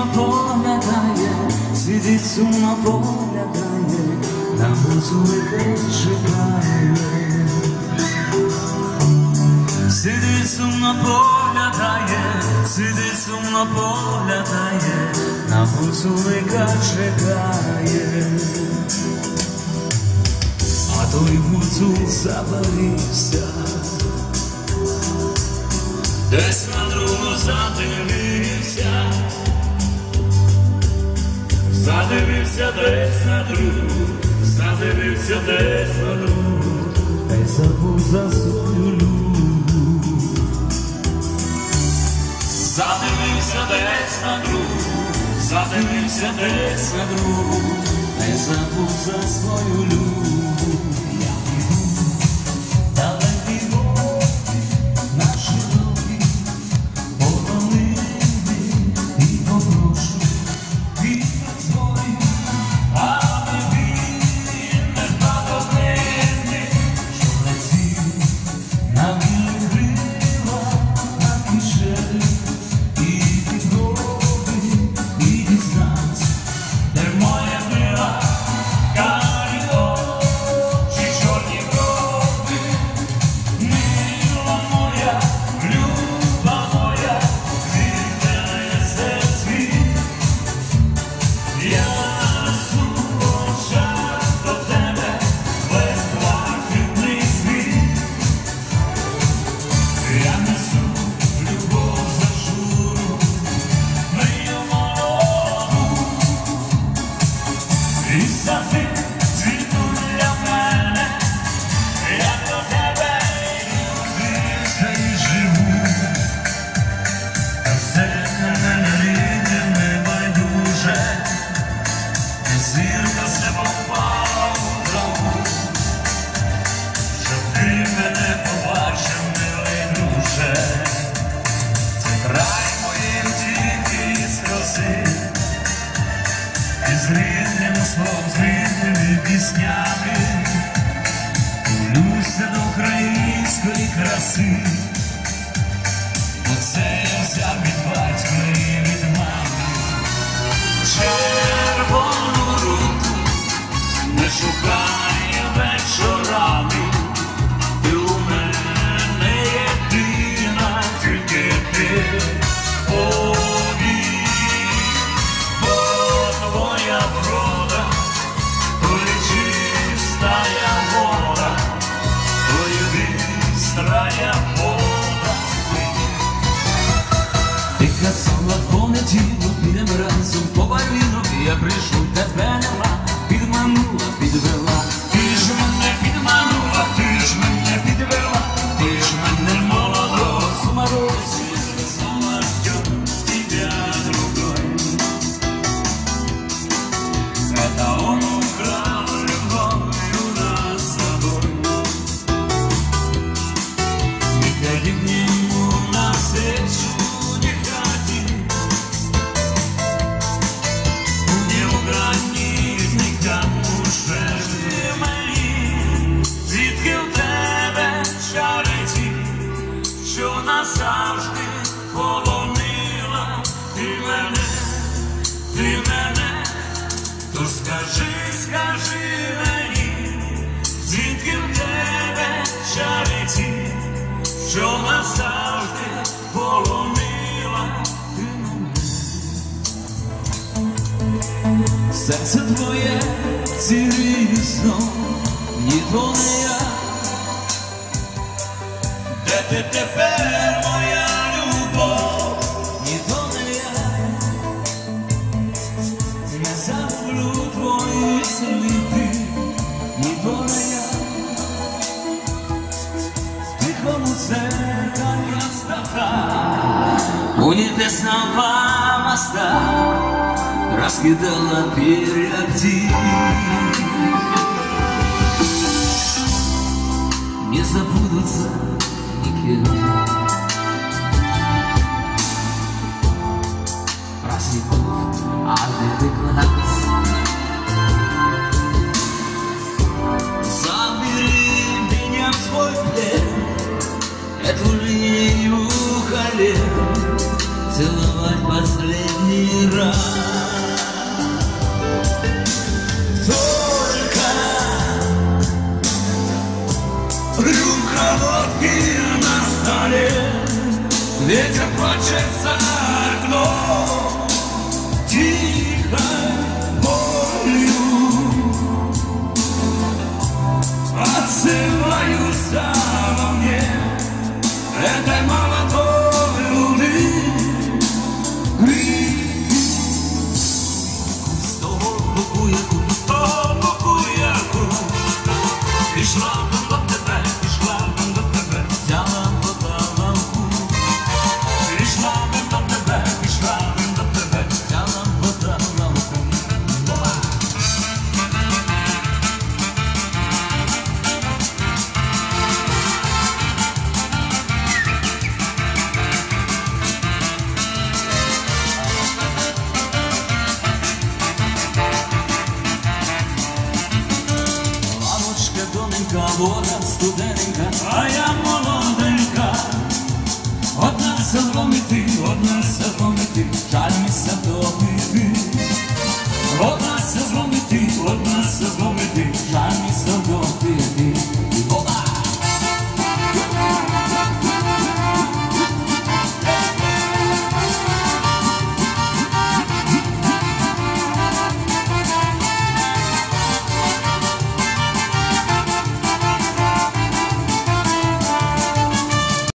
сумно поглядає, світить сумно поглядає, на гуцулики чекає. Сидить сумно поглядає, сидить сумно поглядає, на гуцулика чекає. А той гуцул запалився, десь на другу задивився, задивився десь на другу, задивився десь на другу, та й забув за свою любов. Задивився десь на другу, задивився десь на другу, та й забув за свою любов. Рідним з рідними піснями, Люся до української краси. Оце я взяв від батька і від мами. Підемо разом по барвінок, я прийшов, тебе нема, підманула, підвела. Що назавжди полонила ти мене, ти мене, то скажи, скажи мені, звідки в тебе чариті, що назавжди полонила ти мене. Серце твоє цілий сном, ні то не. Де ти тепер моя любов, ні то не я. Не забуду твої сліди, ні то не я. В тихому церкалі стаха, у небесного моста раскидала перья птиц. Не забудутся никем. Праздников Адели класс. Забери меня в свой плен, Эту линию Целовать последний раз conscience. voda studenka, a ja molodenka. Od nas se lomiti, od nas